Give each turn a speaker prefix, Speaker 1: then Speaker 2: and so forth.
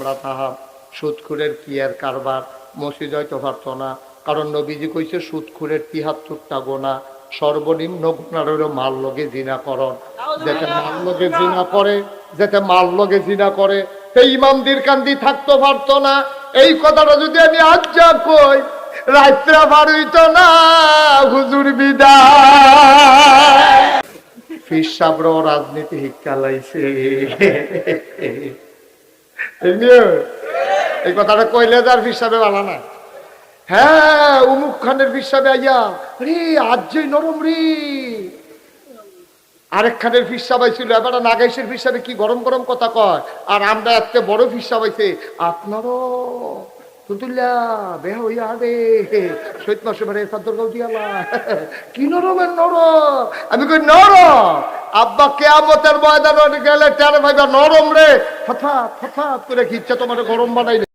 Speaker 1: আমরা তাহা সুদখুরের কারবার? মসজিদ হয়তো পারতো না। কারণ নবীজি কইছে সুদখুরের তিহাত্তরটা গোনা সর্বনিম্ন গোনার হলো মাল লগে জিনা করন যাতে মাল লগে জিনা করে, যাতে মাল লগে জিনা করে, সেই ইমামদির কান্দি থাকতো পারতো না। এই কথাটা যদি আমি আজ যা কই, রাত্রা পার হইতো না, হুজুর বিদায়। ফির সাবর রাজনীতি শিক্ষা লাইছে। এই কথাটা কইলে তার না। হ্যাঁ উমুক খানের আইয়া, রে, আজ নরম রে। আরেক খানের এবার নাগাইশের কি গরম গরম কথা কয়? আর আমরা এত বড় ফিসাব আইছে আপনারও তুতুল্লা মানে কি নরমের নরম? আমি কই, নরম। আব্বা কেয়ামতের ময়দানে গেলে টের ভাইবা নরম রে। হঠাৎ হঠাৎ করে কি ইচ্ছা তোমার গরম বানাইলে?